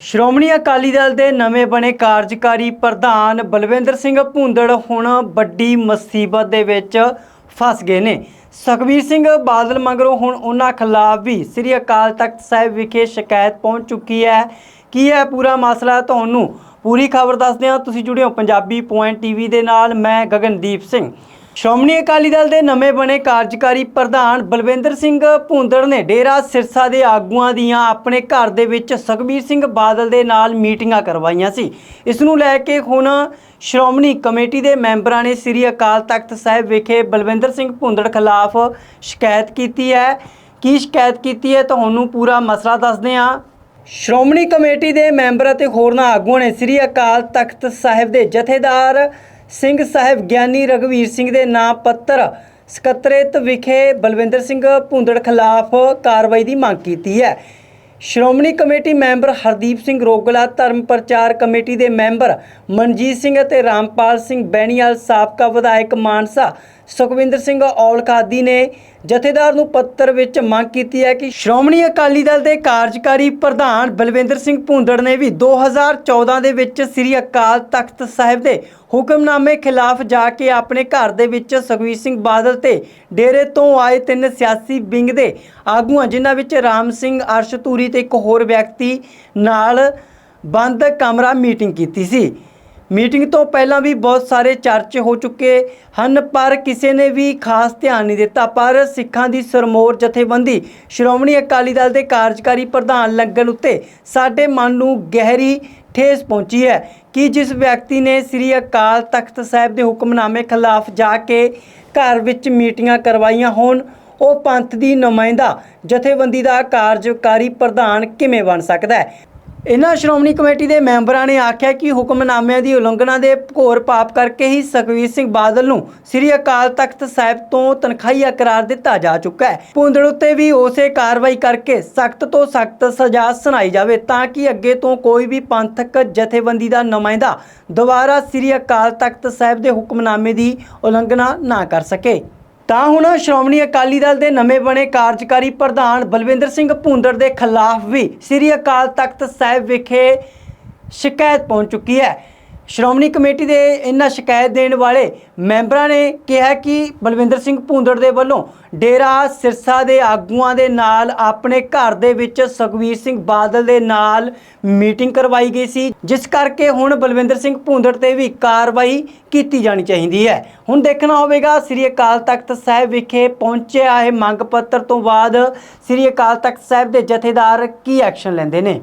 ਸ਼੍ਰੋਮਣੀ ਅਕਾਲੀ ਦਲ ਦੇ ਨਵੇਂ ਬਣੇ ਕਾਰਜਕਾਰੀ ਪ੍ਰਧਾਨ ਬਲਵਿੰਦਰ ਸਿੰਘ ਭੁੰਦੜ ਹੁਣ ਵੱਡੀ ਮੁਸੀਬਤ ਦੇ ਵਿੱਚ ਫਸ ਗਏ ਨੇ। ਸੁਖਬੀਰ ਸਿੰਘ ਬਾਦਲ ਮਗਰੋਂ ਹੁਣ ਉਹਨਾਂ ਖਿਲਾਫ ਵੀ ਸ੍ਰੀ ਅਕਾਲ ਤਖਤ ਸਾਹਿਬ ਵਿਖੇ ਸ਼ਿਕਾਇਤ ਪਹੁੰਚ ਚੁੱਕੀ ਹੈ। ਕੀ ਹੈ ਪੂਰਾ ਮਸਲਾ ਤੁਹਾਨੂੰ ਪੂਰੀ ਖਬਰ ਦੱਸਦੇ ਹਾਂ। ਤੁਸੀਂ ਜੁੜੇ ਹੋ ਪੰਜਾਬੀ ਪੁਆਇੰਟ ਟੀਵੀ ਦੇ ਨਾਲ, ਮੈਂ ਗਗਨਦੀਪ ਸਿੰਘ। ਸ਼੍ਰੋਮਣੀ ਅਕਾਲੀ ਦਲ ਦੇ ਨਵੇਂ ਬਣੇ ਕਾਰਜਕਾਰੀ ਪ੍ਰਧਾਨ ਬਲਵਿੰਦਰ ਸਿੰਘ ਭੁੰਦੜ ਨੇ ਡੇਰਾ ਸਿਰਸਾ ਦੇ ਆਗੂਆਂ ਦੀਆਂ ਆਪਣੇ ਘਰ ਦੇ ਵਿੱਚ ਸੁਖਬੀਰ ਸਿੰਘ ਬਾਦਲ ਦੇ ਨਾਲ ਮੀਟਿੰਗਾਂ ਕਰਵਾਈਆਂ ਸੀ। ਇਸ ਨੂੰ ਲੈ ਕੇ ਹੁਣ ਸ਼੍ਰੋਮਣੀ ਕਮੇਟੀ ਦੇ ਮੈਂਬਰਾਂ ਨੇ ਸ੍ਰੀ ਅਕਾਲ ਤਖਤ ਸਾਹਿਬ ਵਿਖੇ ਬਲਵਿੰਦਰ ਸਿੰਘ ਭੁੰਦੜ ਖਿਲਾਫ ਸ਼ਿਕਾਇਤ ਕੀਤੀ ਹੈ। ਕੀ ਸ਼ਿਕਾਇਤ ਕੀਤੀ ਹੈ ਤੁਹਾਨੂੰ ਪੂਰਾ ਮਸਲਾ ਦੱਸਦੇ ਹਾਂ। ਸ਼੍ਰੋਮਣੀ ਕਮੇਟੀ ਦੇ ਮੈਂਬਰ ਅਤੇ ਹੋਰਨਾਂ ਆਗੂਆਂ ਨੇ ਸ੍ਰੀ ਅਕਾਲ ਤਖਤ ਸਾਹਿਬ ਦੇ ਜਥੇਦਾਰ ਸਿੰਘ ਸਾਹਿਬ ਗਿਆਨੀ ਰਗਵੀਰ ਸਿੰਘ ਦੇ ਨਾਂ ਪੱਤਰ ਸਕੱਤਰੇਤ ਵਿਖੇ ਬਲਵਿੰਦਰ ਸਿੰਘ ਭੁੰਦੜ ਖਿਲਾਫ ਕਾਰਵਾਈ ਦੀ ਮੰਗ ਕੀਤੀ ਹੈ। ਸ਼੍ਰੋਮਣੀ ਕਮੇਟੀ ਮੈਂਬਰ ਹਰਦੀਪ ਸਿੰਘ ਰੋਗਲਾ, ਧਰਮ ਪ੍ਰਚਾਰ ਕਮੇਟੀ ਦੇ ਮੈਂਬਰ ਮਨਜੀਤ ਸਿੰਘ ਅਤੇ ਰਾਮਪਾਲ ਸਿੰਘ ਬੈਣੀਵਾਲ ਸਾਬਕਾ ਵਿਧਾਇਕ ਮਾਨਸਾ ਸੁਖਵਿੰਦਰ ਸਿੰਘ ਔਲਕਾਦੀ ਨੇ ਜਥੇਦਾਰ ਨੂੰ ਪੱਤਰ ਵਿੱਚ ਮੰਗ ਕੀਤੀ ਹੈ ਕਿ ਸ਼੍ਰੋਮਣੀ ਅਕਾਲੀ ਦਲ ਦੇ ਕਾਰਜਕਾਰੀ ਪ੍ਰਧਾਨ ਬਲਵਿੰਦਰ ਸਿੰਘ ਭੁੰਦੜ ਨੇ ਵੀ 2014 ਦੇ ਵਿੱਚ ਸ੍ਰੀ ਅਕਾਲ ਤਖਤ ਸਾਹਿਬ ਦੇ ਹੁਕਮਨਾਮੇ ਖਿਲਾਫ ਜਾ ਕੇ ਆਪਣੇ ਘਰ ਦੇ ਵਿੱਚ ਸੁਖਵੀਰ ਸਿੰਘ ਬਾਦਲ ਤੇ ਡੇਰੇ ਤੋਂ ਆਏ ਤਿੰਨ ਸਿਆਸੀ ਵਿੰਗ ਦੇ ਆਗੂਆਂ, ਜਿਨ੍ਹਾਂ ਵਿੱਚ ਰਾਮ ਸਿੰਘ ਅਰਸ਼ ਧੂਰੀ ਤੇ ਇੱਕ ਹੋਰ ਵਿਅਕਤੀ ਨਾਲ ਬੰਦ ਕਮਰਾ ਮੀਟਿੰਗ ਕੀਤੀ ਸੀ। ਮੀਟਿੰਗ ਤੋਂ ਪਹਿਲਾਂ ਵੀ ਬਹੁਤ ਸਾਰੇ ਚਰਚੇ ਹੋ ਚੁੱਕੇ ਹਨ, ਪਰ ਕਿਸੇ ਨੇ ਵੀ ਖਾਸ ਧਿਆਨ ਨਹੀਂ ਦਿੱਤਾ। ਪਰ ਸਿੱਖਾਂ ਦੀ ਸਰਮੋਰ ਜਥੇਬੰਦੀ ਸ਼੍ਰੋਮਣੀ ਅਕਾਲੀ ਦਲ ਦੇ ਕਾਰਜਕਾਰੀ ਪ੍ਰਧਾਨ ਲੱਗਣ ਉੱਤੇ ਸਾਡੇ ਮਨ ਨੂੰ ਗਹਿਰੀ ਠੇਸ ਪਹੁੰਚੀ ਹੈ ਕਿ ਜਿਸ ਵਿਅਕਤੀ ਨੇ ਸ੍ਰੀ ਅਕਾਲ ਤਖਤ ਸਾਹਿਬ ਦੇ ਹੁਕਮਨਾਮੇ ਖਿਲਾਫ ਜਾ ਕੇ ਘਰ ਵਿੱਚ ਮੀਟਿੰਗਾਂ ਕਰਵਾਈਆਂ ਹੋਣ, ਉਹ ਪੰਥ ਦੀ ਨੁਮਾਇੰਦਾ ਜਥੇਬੰਦੀ ਦਾ ਕਾਰਜਕਾਰੀ ਪ੍ਰਧਾਨ ਕਿਵੇਂ ਬਣ ਸਕਦਾ ਹੈ? ਇਹਨਾਂ ਸ਼੍ਰੋਮਣੀ ਕਮੇਟੀ ਦੇ ਮੈਂਬਰਾਂ ਨੇ ਆਖਿਆ ਕਿ ਹੁਕਮਨਾਮਿਆਂ ਦੀ ਉਲੰਘਣਾ ਦੇ ਘੋਰ ਪਾਪ ਕਰਕੇ ਹੀ ਸੁਖਵੀਰ ਸਿੰਘ ਬਾਦਲ ਨੂੰ ਸ੍ਰੀ ਅਕਾਲ ਤਖਤ ਸਾਹਿਬ ਤੋਂ ਤਨਖਾਹੀਆ ਕਰਾਰ ਦਿੱਤਾ ਜਾ ਚੁੱਕਾ ਹੈ। ਭੁੰਦੜ ਉੱਤੇ ਵੀ ਉਸੇ ਕਾਰਵਾਈ ਕਰਕੇ ਸਖਤ ਤੋਂ ਸਖਤ ਸਜ਼ਾ ਸੁਣਾਈ ਜਾਵੇ ਤਾਂ ਕਿ ਅੱਗੇ ਤੋਂ ਕੋਈ ਵੀ ਪੰਥਕ ਜਥੇਬੰਦੀ ਦਾ ਨੁਮਾਇੰਦਾ ਦੁਬਾਰਾ ਸ੍ਰੀ ਅਕਾਲ ਤਖਤ ਸਾਹਿਬ ਦੇ ਹੁਕਮਨਾਮੇ ਦੀ ਉਲੰਘਣਾ ਨਾ ਕਰ ਸਕੇ। ਤਾਂ ਹੁਣ ਸ਼੍ਰੋਮਣੀ ਅਕਾਲੀ ਦਲ ਦੇ ਨਵੇਂ ਬਣੇ ਕਾਰਜਕਾਰੀ ਪ੍ਰਧਾਨ ਬਲਵਿੰਦਰ ਸਿੰਘ ਭੁੰਦੜ ਦੇ ਖਿਲਾਫ ਵੀ ਸ੍ਰੀ ਅਕਾਲ ਤਖਤ ਸਾਹਿਬ ਵਿਖੇ ਸ਼ਿਕਾਇਤ ਪਹੁੰਚ ਚੁੱਕੀ ਹੈ। ਸ਼੍ਰੋਮਣੀ ਕਮੇਟੀ ਦੇ ਇਹਨਾਂ ਸ਼ਿਕਾਇਤ ਦੇਣ ਵਾਲੇ ਮੈਂਬਰਾਂ ਨੇ ਕਿਹਾ ਕਿ ਬਲਵਿੰਦਰ ਸਿੰਘ ਭੂੰਦੜ ਦੇ ਵੱਲੋਂ ਡੇਰਾ ਸਿਰਸਾ ਦੇ ਆਗੂਆਂ ਦੇ ਨਾਲ ਆਪਣੇ ਘਰ ਦੇ ਵਿੱਚ ਸੁਖਵੀਰ ਸਿੰਘ ਬਾਦਲ ਦੇ ਨਾਲ ਮੀਟਿੰਗ ਕਰਵਾਈ ਗਈ ਸੀ, ਜਿਸ ਕਰਕੇ ਹੁਣ ਬਲਵਿੰਦਰ ਸਿੰਘ ਭੂੰਦੜ ਤੇ ਵੀ ਕਾਰਵਾਈ ਕੀਤੀ ਜਾਣੀ ਚਾਹੀਦੀ ਹੈ। ਹੁਣ ਦੇਖਣਾ ਹੋਵੇਗਾ, ਸ੍ਰੀ ਅਕਾਲ ਤਖਤ ਸਾਹਿਬ ਵਿਖੇ ਪਹੁੰਚਿਆ ਇਹ ਮੰਗ ਪੱਤਰ ਤੋਂ ਬਾਅਦ ਸ੍ਰੀ ਅਕਾਲ ਤਖਤ ਸਾਹਿਬ ਦੇ ਜਥੇਦਾਰ ਕੀ ਐਕਸ਼ਨ ਲੈਂਦੇ ਨੇ।